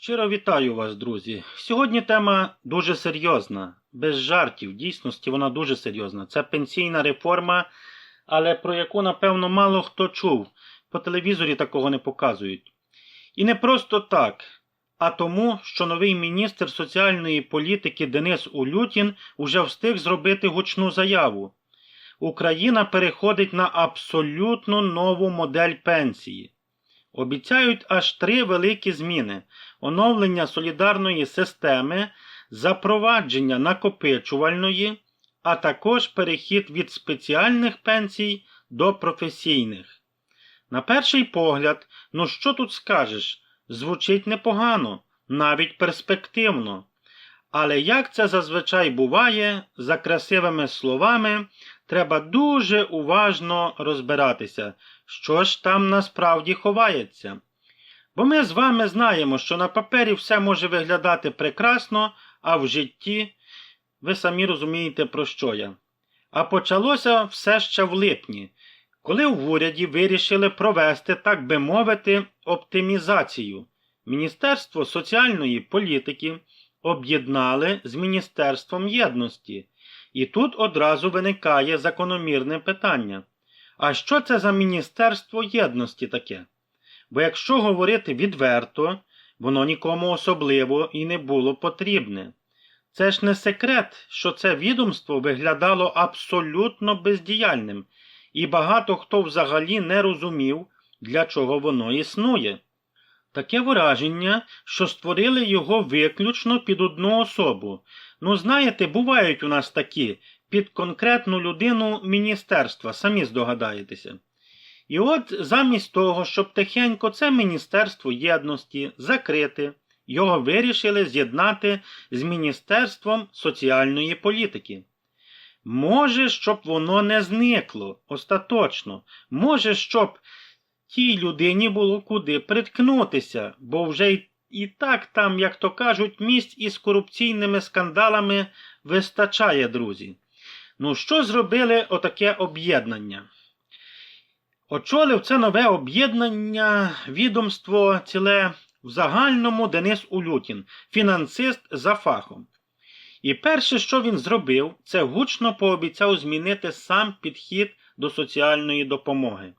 Щиро вітаю вас, друзі. Сьогодні тема дуже серйозна, без жартів. В дійсності вона дуже серйозна. Це пенсійна реформа, але про яку, напевно, мало хто чув. По телевізорі такого не показують. І не просто так, а тому, що новий міністр соціальної політики Денис Улютін уже встиг зробити гучну заяву. Україна переходить на абсолютно нову модель пенсії. Обіцяють аж три великі зміни: оновлення солідарної системи, запровадження накопичувальної, а також перехід від спеціальних пенсій до професійних. На перший погляд, ну що тут скажеш, звучить непогано, навіть перспективно. Але як це зазвичай буває, за красивими словами треба дуже уважно розбиратися, що ж там насправді ховається. Бо ми з вами знаємо, що на папері все може виглядати прекрасно, а в житті ви самі розумієте, про що я. А почалося все ще в липні, коли в уряді вирішили провести, так би мовити, оптимізацію. Міністерство соціальної політики об'єднали з Міністерством єдності. І тут одразу виникає закономірне питання. А що це за Міністерство єдності таке? Бо якщо говорити відверто, воно нікому особливо і не було потрібне. Це ж не секрет, що це відомство виглядало абсолютно бездіяльним, і багато хто взагалі не розумів, для чого воно існує. Таке враження, що створили його виключно під одну особу. Ну, знаєте, бувають у нас такі під конкретну людину міністерства, самі здогадаєтеся. І от замість того, щоб тихенько це Міністерство єдності закрити, його вирішили з'єднати з Міністерством соціальної політики. Може, щоб воно не зникло остаточно, може, щоб тій людині було куди приткнутися, бо вже і так там, як то кажуть, місць із корупційними скандалами вистачає, друзі. Ну, що зробили отаке об'єднання? Очолив це нове об'єднання, відомство ціле в загальному Денис Улютін, фінансист за фахом. І перше, що він зробив, це гучно пообіцяв змінити сам підхід до соціальної допомоги.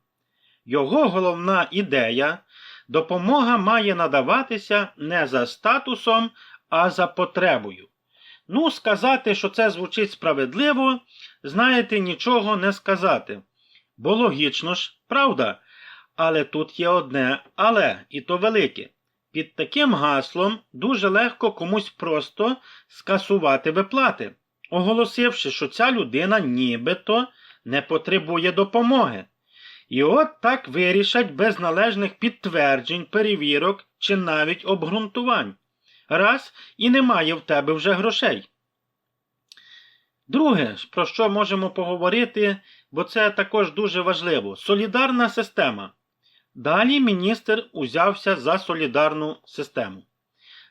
Його головна ідея допомога має надаватися не за статусом, а за потребою. Ну, сказати, що це звучить справедливо, знаєте, нічого не сказати. Бо логічно ж, правда? Але тут є одне але, і то велике. Під таким гаслом дуже легко комусь просто скасувати виплати, оголосивши, що ця людина нібито не потребує допомоги. І от так вирішать без належних підтверджень, перевірок чи навіть обґрунтувань. Раз і немає в тебе вже грошей. Друге, про що можемо поговорити, бо це також дуже важливо солідарна система. Далі міністр узявся за солідарну систему.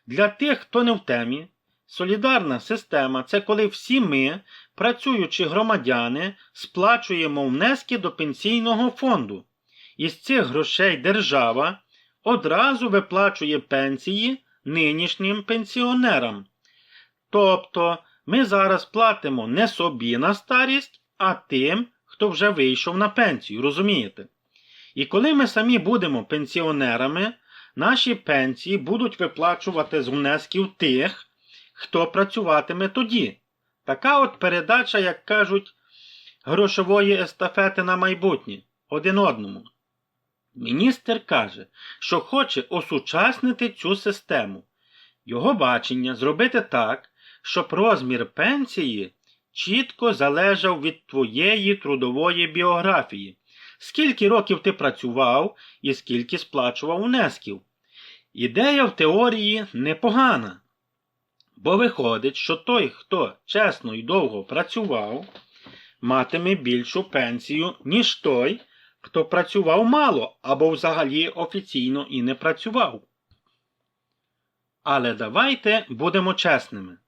Для тих, хто не в темі, солідарна система це коли всі ми, працюючи громадяни, сплачуємо внески до пенсійного фонду. Із цих грошей держава одразу виплачує пенсії нинішнім пенсіонерам. Тобто ми зараз платимо не собі на старість, а тим, хто вже вийшов на пенсію, розумієте? І коли ми самі будемо пенсіонерами, наші пенсії будуть виплачувати з внесків тих, хто працюватиме тоді. Така от передача, як кажуть, грошової естафети на майбутнє один одному. Міністр каже, що хоче осучаснити цю систему. Його бачення зробити так, щоб розмір пенсії чітко залежав від твоєї трудової біографії, скільки років ти працював і скільки сплачував внесків. Ідея в теорії непогана. Бо виходить, що той, хто чесно і довго працював, матиме більшу пенсію, ніж той, хто працював мало або взагалі офіційно і не працював. Але давайте будемо чесними.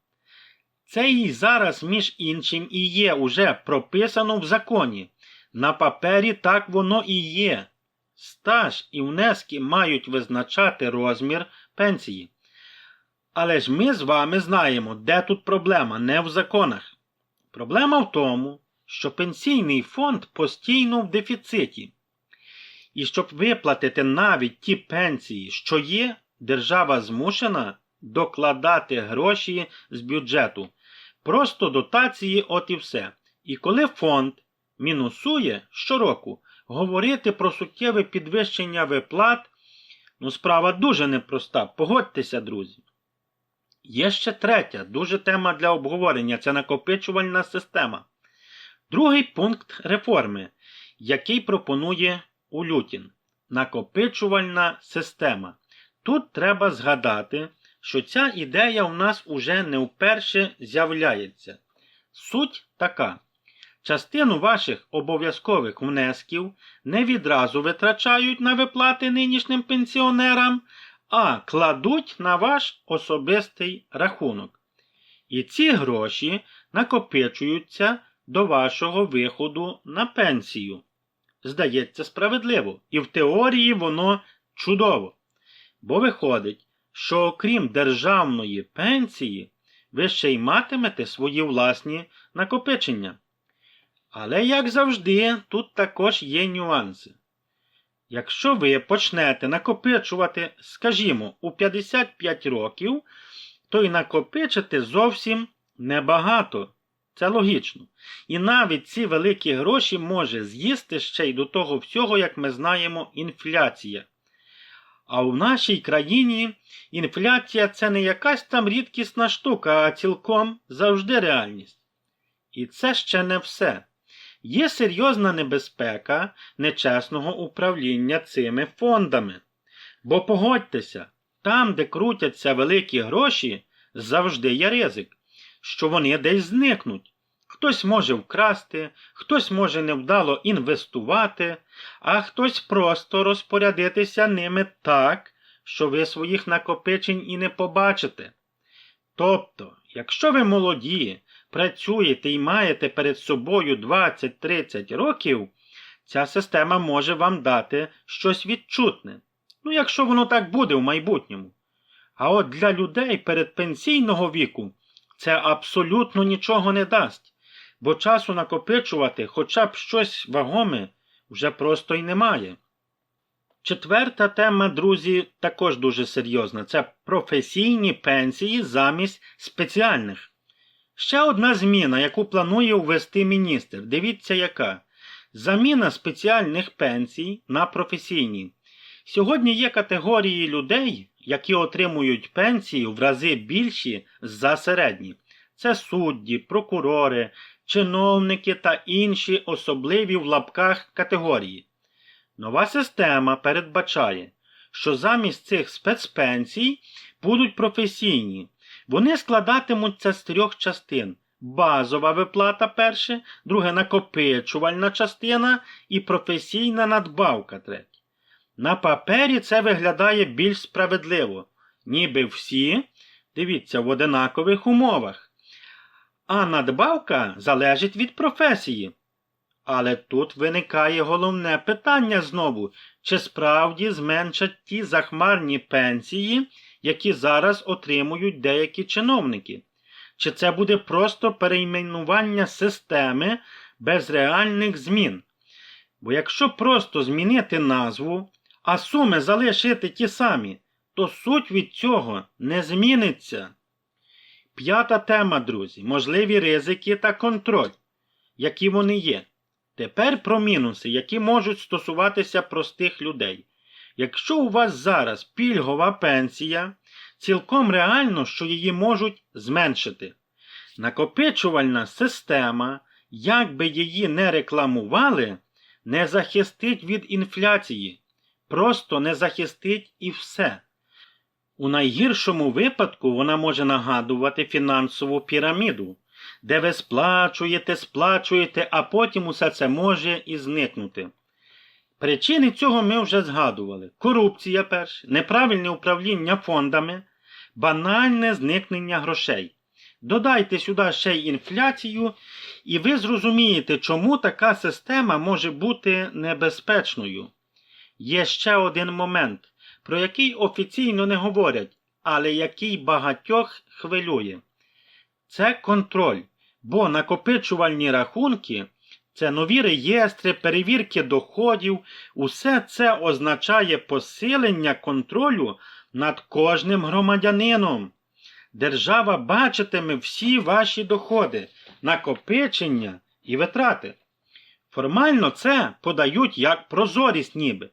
Це і зараз, між іншим, і є уже прописано в законі. На папері так воно і є. Стаж і внески мають визначати розмір пенсії. Але ж ми з вами знаємо, де тут проблема, не в законах. Проблема в тому, що пенсійний фонд постійно в дефіциті. І щоб виплатити навіть ті пенсії, що є, держава змушена докладати гроші з бюджету. Просто дотації, от і все. І коли фонд мінусує щороку, говорити про суттєве підвищення виплат, ну справа дуже непроста. Погодьтеся, друзі. Є ще третя, дуже тема для обговорення це накопичувальна система. Другий пункт реформи, який пропонує Улютін. Накопичувальна система. Тут треба згадати, що ця ідея у нас уже не вперше з'являється. Суть така. Частину ваших обов'язкових внесків не відразу витрачають на виплати нинішнім пенсіонерам, а кладуть на ваш особистий рахунок. І ці гроші накопичуються до вашого виходу на пенсію. Здається, справедливо, і в теорії воно чудово. Бо виходить, що окрім державної пенсії, ви ще й матимете свої власні накопичення. Але, як завжди, тут також є нюанси. Якщо ви почнете накопичувати, скажімо, у 55 років, то й накопичите зовсім небагато. Це логічно. І навіть ці великі гроші може з'їсти ще й до того всього, як ми знаємо, інфляція. А в нашій країні інфляція це не якась там рідкісна штука, а цілком завжди реальність. І це ще не все. Є серйозна небезпека нечесного управління цими фондами. Бо погодьтеся, там, де крутяться великі гроші, завжди є ризик, що вони десь зникнуть. Хтось може вкрасти, хтось може невдало інвестувати, а хтось просто розпорядитися ними так, що ви своїх накопичень і не побачите. Тобто, якщо ви молоді, працюєте і маєте перед собою 20-30 років, ця система може вам дати щось відчутне. Ну, якщо воно так буде в майбутньому. А от для людей передпенсійного віку це абсолютно нічого не дасть, бо часу накопичувати хоча б щось вагоме вже просто й немає. Четверта тема, друзі, також дуже серйозна. Це професійні пенсії замість спеціальних. Ще одна зміна, яку планує ввести міністр. Дивіться, яка. Заміна спеціальних пенсій на професійні. Сьогодні є категорії людей, які отримують пенсії в рази більші за середні. Це судді, прокурори, чиновники та інші особливі в лапках категорії. Нова система передбачає, що замість цих спецпенсій будуть професійні. Вони складатимуться з трьох частин: базова виплата перше, друге накопичувальна частина і професійна надбавка третя. На папері це виглядає більш справедливо, ніби всі, дивіться, в одинакових умовах. А надбавка залежить від професії. Але тут виникає головне питання знову, чи справді зменшать ті захмарні пенсії, які зараз отримують деякі чиновники? Чи це буде просто перейменування системи без реальних змін? Бо якщо просто змінити назву, а суми залишити ті самі, то суть від цього не зміниться. П'ята тема, друзі, можливі ризики та контроль, які вони є. Тепер про мінуси, які можуть стосуватися простих людей. Якщо у вас зараз пільгова пенсія, цілком реально, що її можуть зменшити. Накопичувальна система, як би її не рекламували, не захистить від інфляції, просто не захистить і все. У найгіршому випадку вона може нагадувати фінансову піраміду, де ви сплачуєте, сплачуєте, а потім усе це може і зникнути. Причини цього ми вже згадували: корупція перше, неправильне управління фондами, банальне зникнення грошей. Додайте сюди ще й інфляцію, і ви зрозумієте, чому така система може бути небезпечною. Є ще один момент, про який офіційно не говорять, але який багатьох хвилює. Це контроль, бо накопичувальні рахунки це нові реєстри, перевірки доходів, усе це означає посилення контролю над кожним громадянином. Держава бачитиме всі ваші доходи, накопичення і витрати. Формально це подають як прозорість ніби,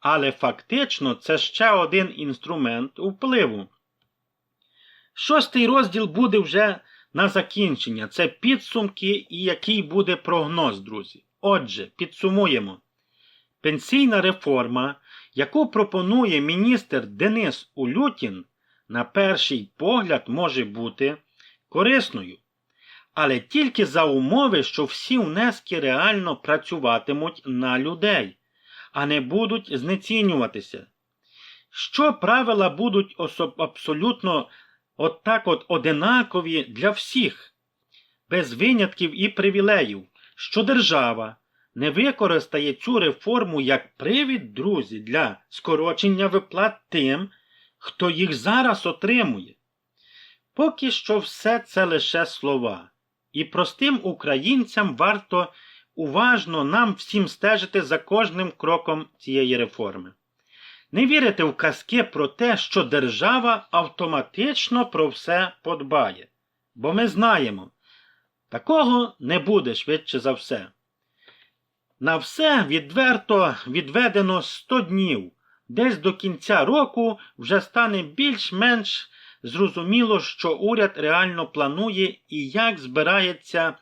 але фактично це ще один інструмент впливу. Шостий розділ буде вже на закінчення. Це підсумки і який буде прогноз, друзі. Отже, підсумуємо. Пенсійна реформа, яку пропонує міністр Денис Улютін, на перший погляд може бути корисною. Але тільки за умови, що всі внески реально працюватимуть на людей, а не будуть знецінюватися. Що правила будуть абсолютно от так от одинакові для всіх, без винятків і привілеїв, що держава не використає цю реформу як привід, друзі, для скорочення виплат тим, хто їх зараз отримує. Поки що все це лише слова, і простим українцям варто уважно нам всім стежити за кожним кроком цієї реформи. Не вірити в казки про те, що держава автоматично про все подбає. Бо ми знаємо, такого не буде швидше за все. На все відверто відведено 100 днів. Десь до кінця року вже стане більш-менш зрозуміло, що уряд реально планує і як збирається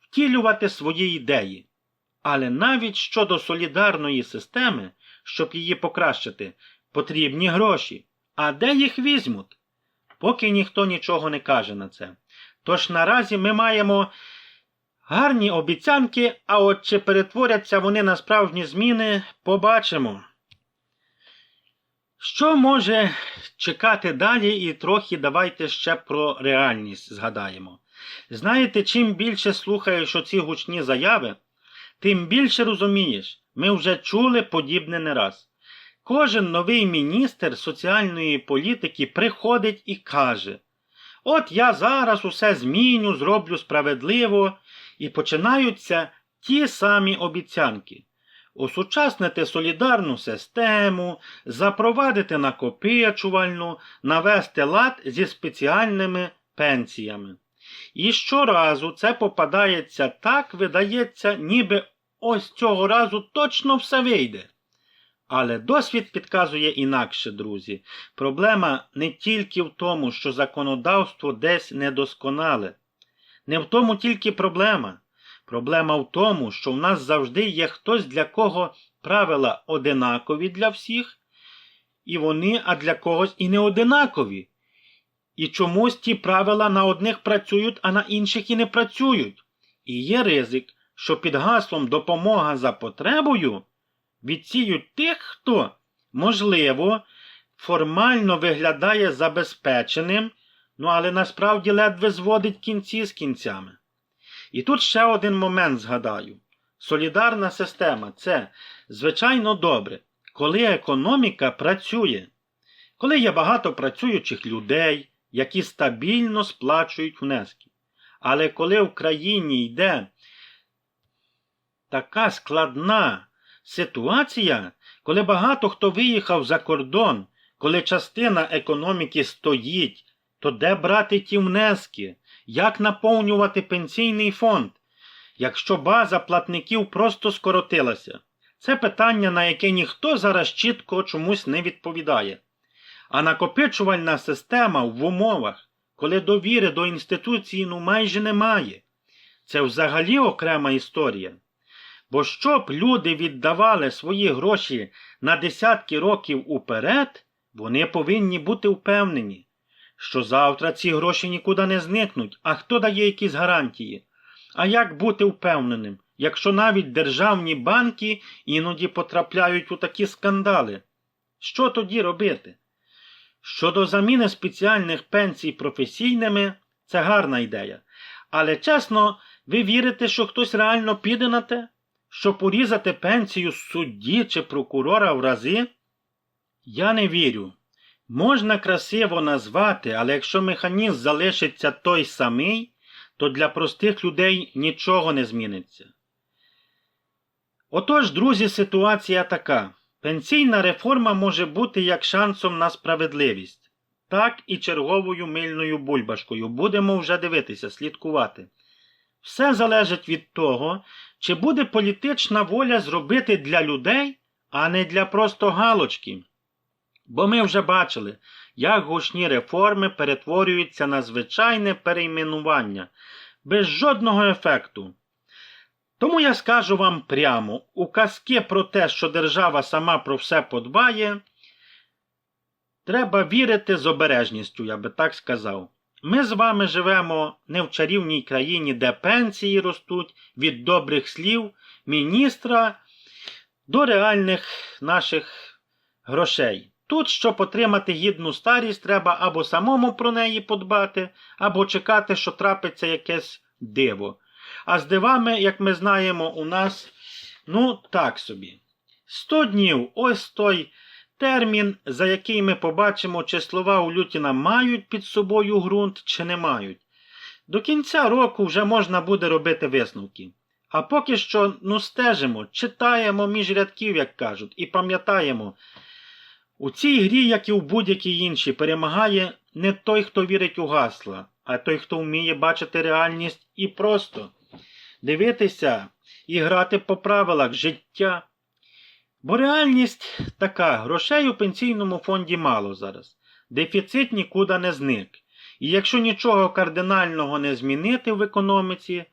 втілювати свої ідеї. Але навіть щодо солідарної системи, щоб її покращити, потрібні гроші. А де їх візьмуть? Поки ніхто нічого не каже на це. Тож наразі ми маємо гарні обіцянки, а от чи перетворяться вони на справжні зміни, побачимо. Що може чекати далі, і трохи давайте ще про реальність згадаємо. Знаєте, чим більше слухаєш оці гучні заяви, тим більше розумієш, ми вже чули подібне не раз. Кожен новий міністр соціальної політики приходить і каже: От я зараз усе зміню, зроблю справедливо, і починаються ті самі обіцянки. Осучаснити солідарну систему, запровадити накопичувальну, навести лад зі спеціальними пенсіями. І щоразу це попадається так, видається, ніби ось цього разу точно все вийде. Але досвід підказує інакше, друзі. Проблема не тільки в тому, що законодавство десь недосконале. Не в тому тільки проблема. Проблема в тому, що в нас завжди є хтось, для кого правила одинакові для всіх, і вони, а для когось і не одинакові. І чомусь ті правила на одних працюють, а на інших і не працюють. І є ризик, що під гаслом допомога за потребою відсіють тих, хто, можливо, формально виглядає забезпеченим, ну але насправді ледве зводить кінці з кінцями. І тут ще один момент згадаю. Солідарна система це, звичайно, добре, коли економіка працює, коли є багато працюючих людей, які стабільно сплачують внески. Але коли в країні йде така складна ситуація, коли багато хто виїхав за кордон, коли частина економіки стоїть, то де брати ті внески? Як наповнювати пенсійний фонд, якщо база платників просто скоротилася? Це питання, на яке ніхто зараз чітко чомусь не відповідає. А накопичувальна система в умовах, коли довіри до інституції ну майже немає, це взагалі окрема історія. Бо щоб люди віддавали свої гроші на десятки років уперед, вони повинні бути впевнені, що завтра ці гроші нікуди не зникнуть, а хто дає якісь гарантії? А як бути впевненим, якщо навіть державні банки іноді потрапляють у такі скандали? Що тоді робити? Щодо заміни спеціальних пенсій професійними, це гарна ідея. Але чесно, ви вірите, що хтось реально піде на те, щоб урізати пенсію судді чи прокурора в рази? Я не вірю. Можна красиво назвати, але якщо механізм залишиться той самий, то для простих людей нічого не зміниться. Отож, друзі, ситуація така. Пенсійна реформа може бути як шансом на справедливість, так і черговою мильною бульбашкою. Будемо вже дивитися, слідкувати. Все залежить від того, чи буде політична воля зробити для людей, а не для просто галочки. Бо ми вже бачили, як гучні реформи перетворюються на звичайне перейменування, без жодного ефекту. Тому я скажу вам прямо: у казки про те, що держава сама про все подбає, треба вірити з обережністю, я би так сказав. Ми з вами живемо не в чарівній країні, де пенсії ростуть від добрих слів міністра до реальних наших грошей. Тут, щоб отримати гідну старість, треба або самому про неї подбати, або чекати, що трапиться якесь диво. А з дивами, як ми знаємо, у нас, ну, так собі. 100 днів ось той термін, за який ми побачимо, чи слова у Лютіна мають під собою ґрунт, чи не мають. До кінця року вже можна буде робити висновки. А поки що ну, стежимо, читаємо між рядків, як кажуть, і пам'ятаємо, у цій грі, як і в будь-якій іншій, перемагає не той, хто вірить у гасла, а той, хто вміє бачити реальність і просто дивитися і грати по правилах життя. Бо реальність така: грошей у пенсійному фонді мало зараз. Дефіцит нікуди не зник. І якщо нічого кардинального не змінити в економіці,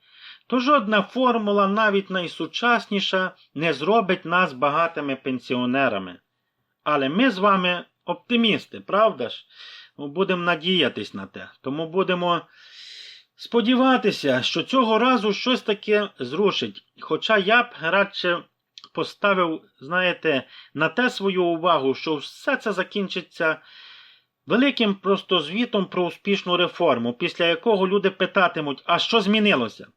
то жодна формула, навіть найсучасніша, не зробить нас багатими пенсіонерами. Але ми з вами оптимісти, правда ж? Ну, Будемо надіятись на те. Тому будемо сподіватися, що цього разу щось таке зрушить. Хоча я б радше поставив, знаєте, на те свою увагу, що все це закінчиться великим просто звітом про успішну реформу, після якого люди питатимуть, а що змінилося?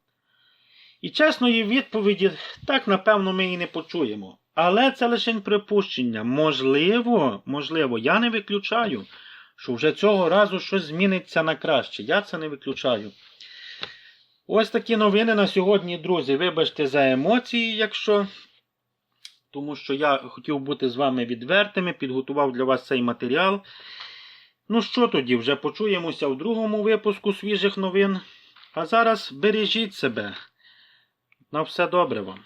І чесної відповіді так, напевно, ми і не почуємо. Але це лише припущення. Можливо, можливо, я не виключаю, що вже цього разу щось зміниться на краще. Я це не виключаю. Ось такі новини на сьогодні, друзі. Вибачте за емоції, якщо. Тому що я хотів бути з вами відвертими, підготував для вас цей матеріал. Ну що тоді, вже почуємося в другому випуску свіжих новин. А зараз бережіть себе. На все добре вам.